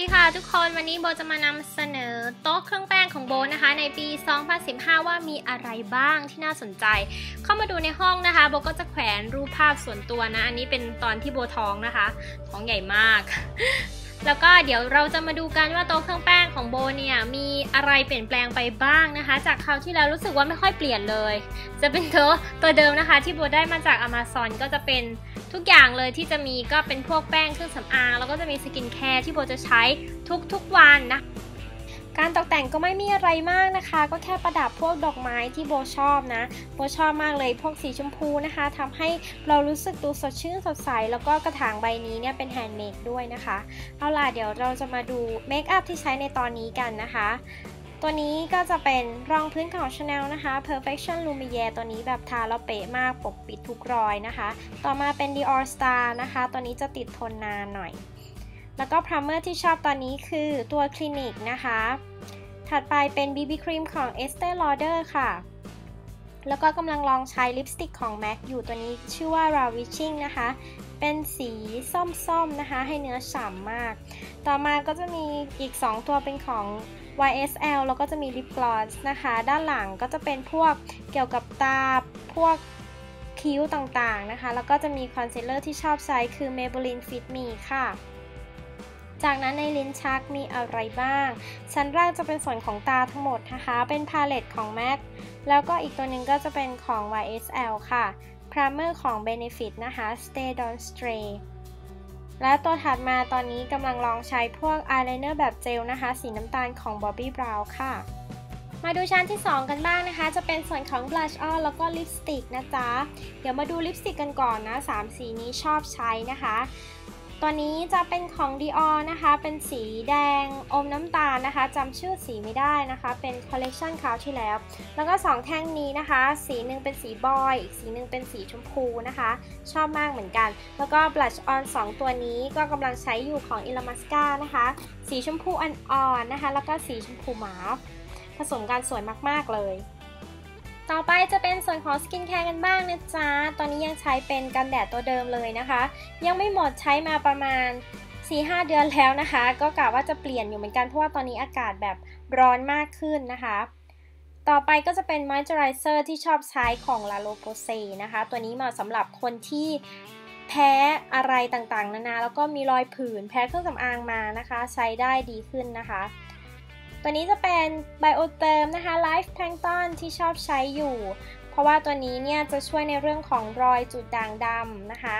ดีค่ะทุกคนวันนี้โบจะมานำเสนอโต๊ะเครื่องแป้งของโบนะคะ ในปี 2015 ว่ามีอะไรบ้างที่น่าสนใจ เข้ามาดูในห้องนะคะ โบก็จะแขวนรูปภาพส่วนตัวนะ อันนี้เป็นตอนที่โบท้องนะคะ ท้องใหญ่มาก แล้วก็เดี๋ยวเราจะมาดูกันว่าโต๊ะเครื่องแป้งของโบเนี่ยมีอะไรเปลี่ยนแปลงไปบ้างนะคะ จากคราวที่แล้วรู้สึกว่าไม่ค่อยเปลี่ยนเลย จะเป็นโต๊ะตัวเดิมนะคะ ที่โบได้มาจาก Amazon ก็จะเป็นทุกอย่างเลยที่จะมีก็เป็นพวกแป้งเครื่องสำอางแล้วก็จะมีสกินแคร์ที่โบจะใช้ทุกๆวันนะ การตกแต่งก็ไม่มีอะไรมากนะคะ ก็แค่ประดับพวกดอกไม้ที่โบชอบนะ โบชอบมากเลยพวกสีชมพูนะคะทำให้เรารู้สึกดูสดชื่นสดใส แล้วก็กระถางใบนี้เนี่ยเป็นแฮนด์เมดด้วยนะคะ เอาล่ะเดี๋ยวเราจะมาดูเมคอัพที่ใช้ในตอนนี้กันนะคะตัวนี้ก็จะเป็นรองพื้นของ Chanel นะคะ Perfection Lumiere ตัวนี้แบบทาแล้วเป๊ะมากปกปิดทุกรอยนะคะ ต่อมาเป็น Dior Star นะคะ ตัวนี้จะติดทนนานหน่อย แล้วก็พร i มเมอร์ที่ชอบตอนนี้คือตัวคลินิกนะคะ ถัดไปเป็น BB Cream ของ Estee Lauder ค่ะ แล้วก็กำลังลองใช้ลิปสติกของ MAC อยู่ตัวนี้ชื่อว่า Ravishing นะคะ เป็นสีส้มๆนะคะ ให้เนื้อฉ่ำมาก ต่อมาก็จะมีอีก 2 ตัวเป็นของ YSL แล้วก็จะมีลิปกลอสนะคะ ด้านหลังก็จะเป็นพวกเกี่ยวกับตา พวกคิ้วต่างๆนะคะ แล้วก็จะมีคอนซีลเลอร์ที่ชอบใช้คือ Maybelline Fit Me ค่ะ จากนั้นในลิ้นชักมีอะไรบ้าง ชั้นแรกจะเป็นส่วนของตาทั้งหมดนะคะ เป็นพาเลตของ MAC แล้วก็อีกตัวหนึ่งก็จะเป็นของ YSL ค่ะ Primer ของ Benefit นะคะ Stay Don't Stray และตัวถัดมาตอนนี้กำลังลองใช้พวกอายไลเนอร์แบบเจลนะคะ สีน้ำตาลของ Bobbi Brown ค่ะ มาดูชั้นที่ 2 กันบ้างนะคะ จะเป็นส่วนของ blush on แล้วก็ลิปสติกนะจ๊ะ เดี๋ยวมาดูลิปสติกกันก่อนนะ 3 สีนี้ชอบใช้นะคะ ตัวนี้จะเป็นของ Dior นะคะ เป็นสีแดงอมน้ำตาลนะคะจำชื่อสีไม่ได้นะคะ เป็นคอลเลกชันคราวที่แล้ว แล้วก็ 2 แท่งนี้นะคะ สีหนึ่งเป็นสีบอย อีกสีหนึ่งเป็นสีชมพูนะคะ ชอบมากเหมือนกัน แล้วก็ blush on 2 ตัวนี้ก็กำลังใช้อยู่ของ i l a m a s c a นะคะ สีชมพูอ่อนๆนะคะ แล้วก็สีชมพูหมาผสมกันสวยมากๆเลย ต่อไปจะเป็นส่วนของสกินแคร์กันบ้างนะจ๊ะ ตอนนี้ยังใช้เป็นกันแดดตัวเดิมเลยนะคะ ยังไม่หมดใช้มาประมาณ 4-5 เดือนแล้วนะคะ ก็กะว่าจะเปลี่ยนอยู่เหมือนกันเพราะว่าตอนนี้อากาศแบบร้อนมากขึ้นนะคะ ต่อไปก็จะเป็นมอยเจอไรเซอร์ที่ชอบใช้ของ La r o p o s a นะคะ ตัวนี้เหมาะสำหรับคนที่แพ้อะไรต่างๆ นานา แล้วก็มีรอยผื่น แพ้เครื่องสำอางมานะคะ ใช้ได้ดีขึ้นนะคะ ตัวนี้จะเป็นไบโอเติมนะคะ Life Plankton ที่ชอบใช้อยู่ เพราะว่าตัวนี้เนี่ยจะช่วยในเรื่องของรอยจุดด่างดำนะคะ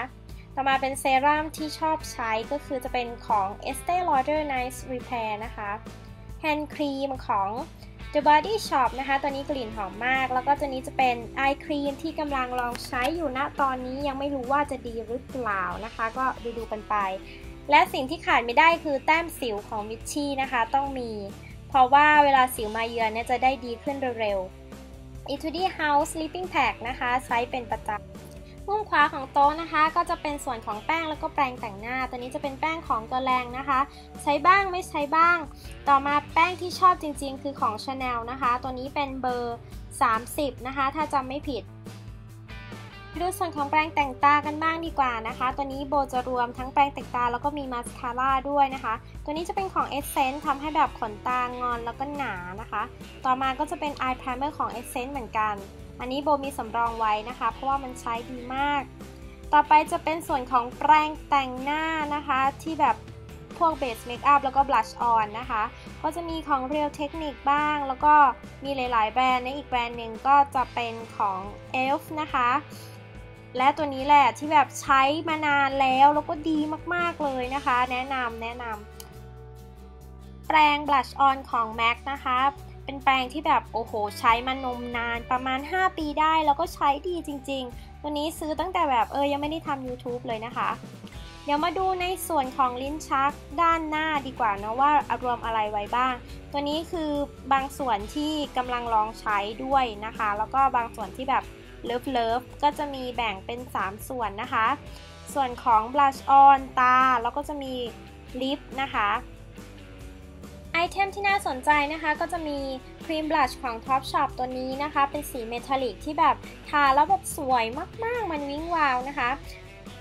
ต่อมาเป็นเซรั่มที่ชอบใช้ก็คือจะเป็นของ Estee Lauder Nice Repair นะคะ Hand Cream ของ The Body Shop นะคะ ตัวนี้กลิ่นหอมมาก แล้วก็ตัวนี้จะเป็น Eye Cream ที่กำลังลองใช้อยู่ณตอนนี้ยังไม่รู้ว่าจะดีหรือเปล่านะคะ ก็ดูดูกันไป และสิ่งที่ขาดไม่ได้คือแต้มสิวของมิชชี่นะคะ ต้องมี เพราะว่าเวลาสิวมาเยือนเนี่ยจะได้ดีขึ้นเร็วๆ Etude House Sleeping Pack นะคะใช้เป็นประจำมุมขวาของโต๊ะนะคะ ก็จะเป็นส่วนของแป้งแล้วก็แปรงแต่งหน้า ตัวนี้จะเป็นแป้งของตัวแรงนะคะ ใช้บ้างไม่ใช้บ้าง ต่อมาแป้งที่ชอบจริงๆ คือของ Chanel นะคะ ตัวนี้เป็นเบอร์ 30 นะคะ ถ้าจำไม่ผิด ดูส่วนของแปรงแต่งตากันบ้างดีกว่านะคะ ตัวนี้โบจะรวมทั้งแปรงแต่งตาแล้วก็มีมาสคาร่าด้วยนะคะ ตัวนี้จะเป็นของ Essence ทำให้แบบขนตางอนแล้วก็หนานะคะ ต่อมาก็จะเป็น Eye Primer ของ Essence เหมือนกัน อันนี้โบมีสำรองไว้นะคะ เพราะว่ามันใช้ดีมาก ต่อไปจะเป็นส่วนของแปรงแต่งหน้านะคะ ที่แบบพวกเบสเมคอัพแล้วก็บลัชออนนะคะ ก็จะมีของ Real Technique บ้าง แล้วก็มีหลาย ๆ แบรนด์ในอีกแบรนด์หนึ่งก็จะเป็นของ ELF นะคะ และตัวนี้แหละที่แบบใช้มานานแล้วแล้วก็ดีมากๆเลยนะคะ แนะนำแนะนำแปรงบลัชออนของ MAC นะคะ เป็นแปรงที่แบบโอ้โห ใช้มานมนานประมาณ 5 ปีได้แล้วก็ใช้ดีจริง ๆ ตัวนี้ซื้อตั้งแต่แบบเออยังไม่ได้ทำ YouTube เลยนะคะ เดี๋ยวมาดูในส่วนของลิ้นชักด้านหน้าดีกว่านะว่ารวมอะไรไว้บ้าง ตัวนี้คือบางส่วนที่กำลังลองใช้ด้วยนะคะ แล้วก็บางส่วนที่แบบ เลิฟเลิฟก็จะมีแบ่งเป็น 3 ส่วนนะคะ ส่วนของ blush on ตา แล้วก็จะมีลิปนะคะไอเทมที่น่าสนใจนะคะก็จะมีครีมบลัชของ Top Shop ตัวนี้นะคะ เป็นสีเมทัลลิกที่แบบทาแล้วแบบสวยมากๆ มันวิ้งวาวนะคะ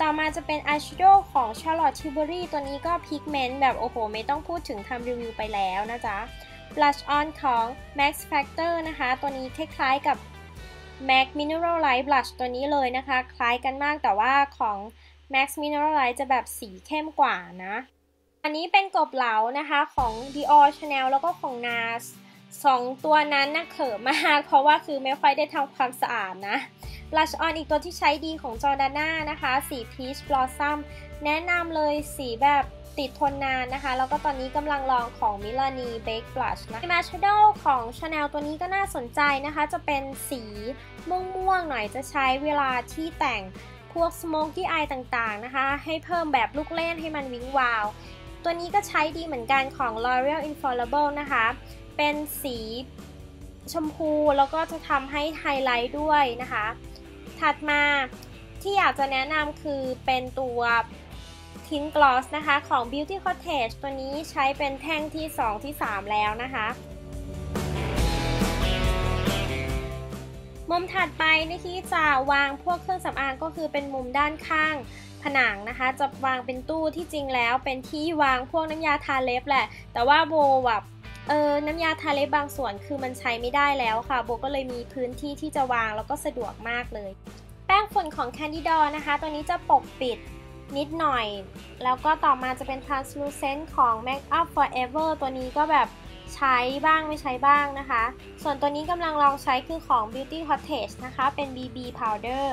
ต่อมาจะเป็น eyeshadow ของ Charlotte Tilbury ตัวนี้ก็พิกเมนต์แบบโอ้โห ไม่ต้องพูดถึงทำรีวิวไปแล้วนะจ๊ะ blush on ของ Max Factor นะคะ ตัวนี้คล้ายๆกับ MAC Mineral Light Blush ตัวนี้เลยนะคะ คล้ายกันมากแต่ว่าของ Max Mineral Light จะแบบสีเข้มกว่านะ อันนี้เป็นกบเหลานะคะของ Dior Chanel แล้วก็ของ NARS สองตัวนั้นน่าเขิมมาก เพราะว่าคือไม่ค่อยได้ทำความสะอาดนะ Blush on อีกตัวที่ใช้ดีของ Jordana นะคะ สี Peach Blossom แนะนำเลยสีแบบ ติดทนนานนะคะ แล้วก็ตอนนี้กำลังลองของ Milani Baked Blush นะ Eyeshadow ของ Chanel ตัวนี้ก็น่าสนใจนะคะ จะเป็นสีม่วงๆหน่อยจะใช้เวลาที่แต่งพวก smoky eye ต่างๆนะคะ ให้เพิ่มแบบลูกเล่นให้มันวิ้งวาว ตัวนี้ก็ใช้ดีเหมือนกันของ L'Oreal Infallible นะคะ เป็นสีชมพูแล้วก็จะทำให้ไฮไลท์ด้วยนะคะ ถัดมาที่อยากจะแนะนำคือเป็นตัว ทินกลอสนะคะของ Beauty Cottage ตัวนี้ใช้เป็นแท่งที่ 2 ที่ 3 แล้วนะคะมุมถัดไปนที่จะวางพวกเครื่องสำอางก็คือเป็นมุมด้านข้างผนังนะคะ จะวางเป็นตู้ที่จริงแล้วเป็นที่วางพวกน้ำยาทาเล็บแหละ แต่ว่าโบแบบเออน้ำยาทาเล็บบางส่วนคือมันใช้ไม่ได้แล้วค่ะ โบก็เลยมีพื้นที่ที่จะวางแล้วก็สะดวกมากเลย แป้งฝุ่นของ Candida นะคะ ตัวนี้จะปกปิด นิดหน่อย แล้วก็ต่อมาจะเป็น translucent ของ Make Up Forever ตัวนี้ก็แบบใช้บ้างไม่ใช้บ้างนะคะ ส่วนตัวนี้กำลังลองใช้คือของ Beauty Cottage นะคะ เป็น BB Powder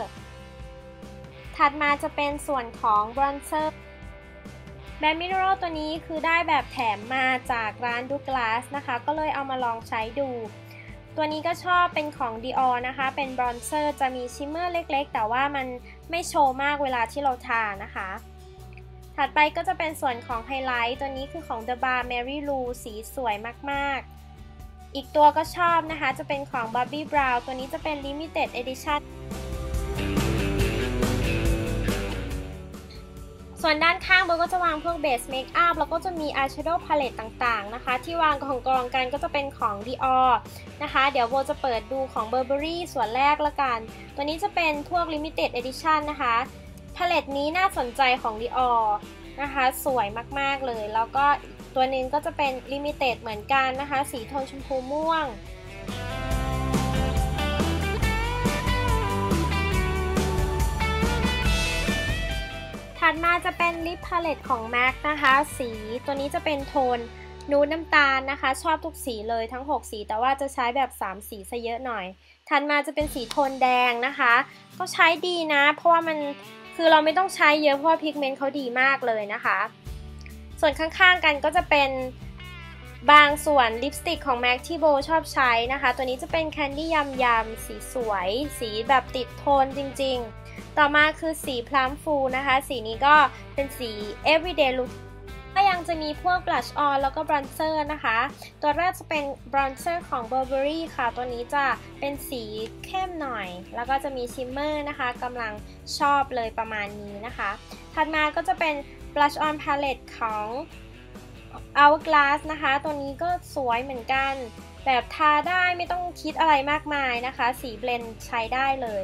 ถัดมาจะเป็นส่วนของ bronzer แบบมินเนอรัลตัวนี้คือได้แบบแถมมาจากร้านดูกลาสนะคะ ก็เลยเอามาลองใช้ดู ตัวนี้ก็ชอบเป็นของ Dior นะคะ เป็นบรอนเซอร์จะมีชิมเมอร์เล็กๆ แต่ว่ามันไม่โชว์มากเวลาที่เราทานะคะ ถัดไปก็จะเป็นส่วนของไฮไลท์ ตัวนี้คือของ The Bar Mary Lou สีสวยมากๆ อีกตัวก็ชอบนะคะ จะเป็นของ Bobbi Brown ตัวนี้จะเป็น Limited Edition ส่วนด้านข้างโบก็จะวางพวกเบสเมคอัพแล้วก็จะมีอายแชโดว์พาเลตต่างๆนะคะ ที่วางของกองกันก็จะเป็นของ Dior นะคะ เดี๋ยวโบจะเปิดดูของ Burberry ส่วนแรกละกัน ตัวนี้จะเป็นพวก Limited Edition นะคะพาเลตนี้น่าสนใจของ Dior นะคะ สวยมากๆเลย แล้วก็ตัวนึงก็จะเป็น Limited เหมือนกันนะคะ สีโทนชมพูม่วง ถัดมาจะเป็นลิปพาเลตของ MAC นะคะ สีตัวนี้จะเป็นโทนนูดน้ำตาลนะคะ ชอบทุกสีเลยทั้ง 6 สีแต่ว่าจะใช้แบบ 3 สีซะเยอะหน่อย ถัดมาจะเป็นสีโทนแดงนะคะ ก็ใช้ดีนะ เพราะว่ามันคือเราไม่ต้องใช้เยอะเพราะว่าพิกเมนต์เขาดีมากเลยนะคะ ส่วนข้างๆกันก็จะเป็น บางส่วนลิปสติกของ MAC ที่โบชอบใช้นะคะ ตัวนี้จะเป็นแคนดี้ยำยำสีสวย สีแบบติดโทนจริงๆ ต่อมาคือสีพลัมฟูนะคะ สีนี้ก็เป็นสี everyday look ก็ยังจะมีพวก blush on แล้วก็ bronzer นะคะ ตัวแรกจะเป็น bronzer ของ Burberry ค่ะ ตัวนี้จะเป็นสีเข้มหน่อย แล้วก็จะมี shimmer นะคะกำลังชอบเลยประมาณนี้นะคะ ถัดมาก็จะเป็น blush on palette ของ Hourglass นะคะ ตัวนี้ก็สวยเหมือนกัน แบบทาได้ไม่ต้องคิดอะไรมากมายนะคะ สีเบลนใช้ได้เลย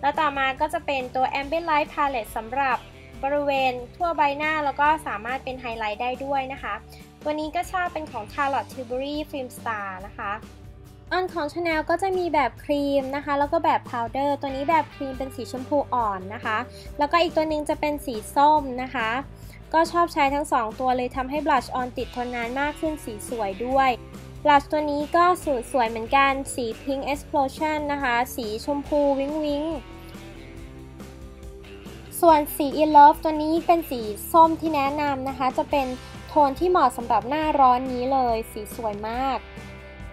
แล้วต่อมาก็จะเป็นตัว Ambient Light Palette สำหรับบริเวณทั่วใบหน้าแล้วก็สามารถเป็นไฮไลท์ได้ด้วยนะคะตัวนี้ก็ชอบเป็นของ Charlotte Tilbury Film Star นะคะอันของ Chanel ก็จะมีแบบครีมนะคะ แล้วก็แบบพาวเดอร์ ตัวนี้แบบครีมเป็นสีชมพูอ่อนนะคะ แล้วก็อีกตัวนึงจะเป็นสีส้มนะคะ ก็ชอบใช้ทั้ง 2 ตัวเลยทำให้บลัชออนติดทนนานมากขึ้นสีสวยด้วยบลัชตัวนี้ก็สวยสวยเหมือนกันสี Pink Explosion นะคะ สีชมพูวิงวิงส่วนสี In Love ตัวนี้เป็นสีส้มที่แนะนำนะคะ จะเป็นโทนที่เหมาะสำหรับหน้าร้อนนี้เลย สีสวยมาก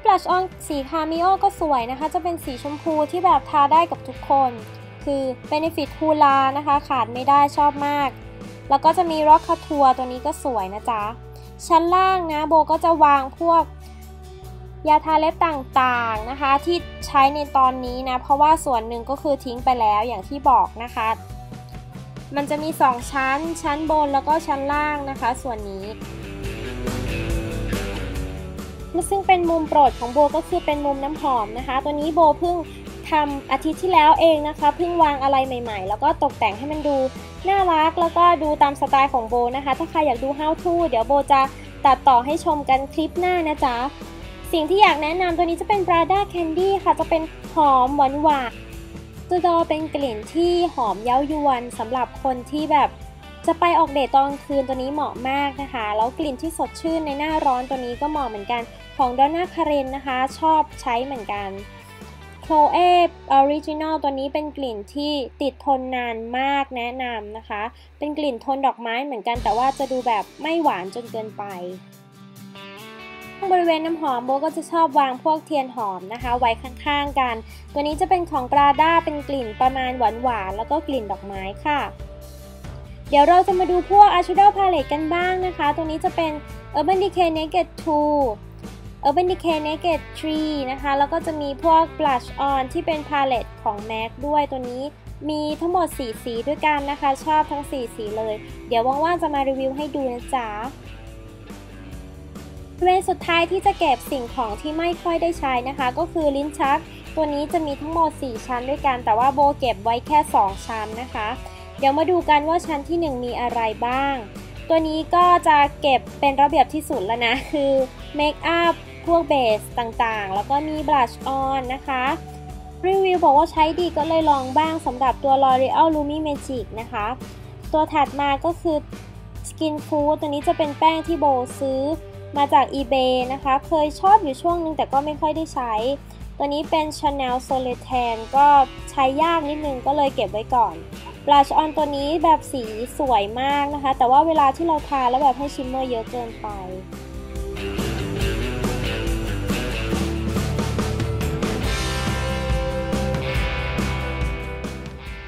บลัชออนสีคาเมโอก็สวยนะคะ จะเป็นสีชมพูที่แบบทาได้กับทุกคน คือ Benefit h u l a นะคะ ขาดไม่ได้ชอบมาก แล้วก็จะมี Rock c o u t o u r ตัวนี้ก็สวยนะจ๊ะ ชั้นล่างนะโบก็จะวางพวกยาทาเล็บต่างๆนะคะที่ใช้ในตอนนี้นะ เพราะว่าส่วนหนึ่งก็คือทิ้งไปแล้วอย่างที่บอกนะคะ มันจะมี 2 ชั้น ชั้นบนแล้วก็ชั้นล่างนะคะ ส่วนนี้ซึ่งเป็นมุมโปรดของโบก็คือเป็นมุมน้ำหอมนะคะ ตัวนี้โบเพิ่ง ทำอาทิตย์ที่แล้วเองนะคะเพิ่งวางอะไรใหม่ๆ แล้วก็ตกแต่งให้มันดูน่ารักแล้วก็ดูตามสไตล์ของโบนะคะ ถ้าใครอยากดู how to เดี๋ยวโบจะตัดต่อให้ชมกันคลิปหน้านะจ๊ะ สิ่งที่อยากแนะนำตัวนี้จะเป็น Prada Candy ค่ะ จะเป็นหอมหวานหวานตัวดอเป็นกลิ่นที่หอมเย้ายวนสำหรับคนที่แบบจะไปออกเดทตอนคืนตัวนี้เหมาะมากนะคะ แล้วกลิ่นที่สดชื่นในหน้าร้อนตัวนี้ก็เหมาะเหมือนกัน ของดอนน่าคาเรนนะคะ ชอบใช้เหมือนกัน โคลเอออริจินอลตัวนี้เป็นกลิ่นที่ติดทนนานมากแนะนำนะคะ เป็นกลิ่นทนดอกไม้เหมือนกันแต่ว่าจะดูแบบไม่หวานจนเกินไปบริเวณน้ำหอมโบก็จะชอบวางพวกเทียนหอมนะคะ ไว้ข้างๆกัน ตัวนี้จะเป็นของปราด้าเป็นกลิ่นประมาณหวานๆแล้วก็กลิ่นดอกไม้ค่ะ เดี๋ยวเราจะมาดูพวก a r c h i d a l Palette กันบ้างนะคะ ตัวนี้จะเป็น Urban Decay Naked 2 Urban Decay Naked 3นะคะ แล้วก็จะมีพวก Blush On ที่เป็น Palette ของ MAC ด้วยตัวนี้มีทั้งหมด 4 สีด้วยกันนะคะ ชอบทั้ง 4 สีเลย เดี๋ยวว่างๆจะมารีวิวให้ดูนะจ๊ะบริเวณสุดท้ายที่จะเก็บสิ่งของที่ไม่ค่อยได้ใช้นะคะ ก็คือลิ้นชัก ตัวนี้จะมีทั้งหมด 4 ชั้นด้วยกัน แต่ว่าโบเก็บไว้แค่ 2 ชั้นนะคะ เดี๋ยวมาดูกันว่าชั้นที่ 1 มีอะไรบ้าง ตัวนี้ก็จะเก็บเป็นระเบียบที่สุดแล้วนะ คือเมคอัพ พวกเบสต่างๆ แล้วก็มีบลัชออนนะคะรีวิวบอกว่าใช้ดีก็เลยลองบ้างสำหรับตัว L'Oreal Lumi Magic นะคะ ตัวถัดมาก็คือ Skin Food ตัวนี้จะเป็นแป้งที่โบซื้อมาจาก eBay นะคะ เคยชอบอยู่ช่วงนึงแต่ก็ไม่ค่อยได้ใช้ ตัวนี้เป็น Chanel Solitaire ก็ใช้ยากนิดนึงก็เลยเก็บไว้ก่อนบลัชออนตัวนี้แบบสีสวยมากนะคะ แต่ว่าเวลาที่เราทาแล้วแบบให้ชิมเมอร์เยอะเกินไป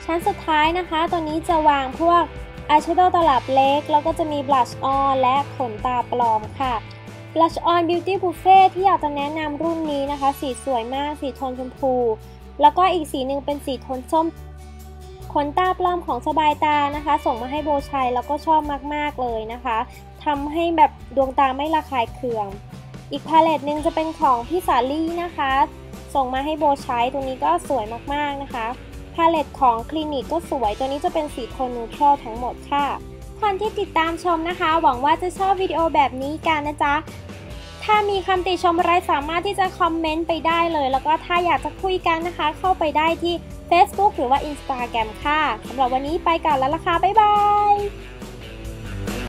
ชั้นสุดท้ายนะคะตัวนี้จะวางพวกอายแชโดว์ตลับเล็ก แล้วก็จะมีบลัชออนและขนตาปลอมค่ะ Blush On Beauty Buffet ที่อยากจะแนะนำรุ่นนี้นะคะ สีสวยมาก สีโทนชมพู แล้วก็อีกสีหนึ่งเป็นสีโทนส้ม ขนตาปลอมของสบายตานะคะ ส่งมาให้โบชัยแล้วก็ชอบมากๆเลยนะคะทำให้แบบดวงตาไม่ระคายเคือง อีกพาเลตหนึ่งจะเป็นของพี่สาลี่นะคะ ส่งมาให้โบใช้ตัวนี้ก็สวยมากๆนะคะ พาเลตของคลินิกก็สวย ตัวนี้จะเป็นสีโทนนูทรัลทั้งหมดค่ะ คนที่ติดตามชมนะคะ หวังว่าจะชอบวิดีโอแบบนี้กันนะจ๊ะ ถ้ามีคำติชมอะไรสามารถที่จะคอมเมนต์ไปได้เลย แล้วก็ถ้าอยากจะคุยกันนะคะ เข้าไปได้ที่ Facebook หรือว่า Instagram ค่ะสำหรับวันนี้ไปก่อนแล้วล่ะค่ะบ๊ายบาย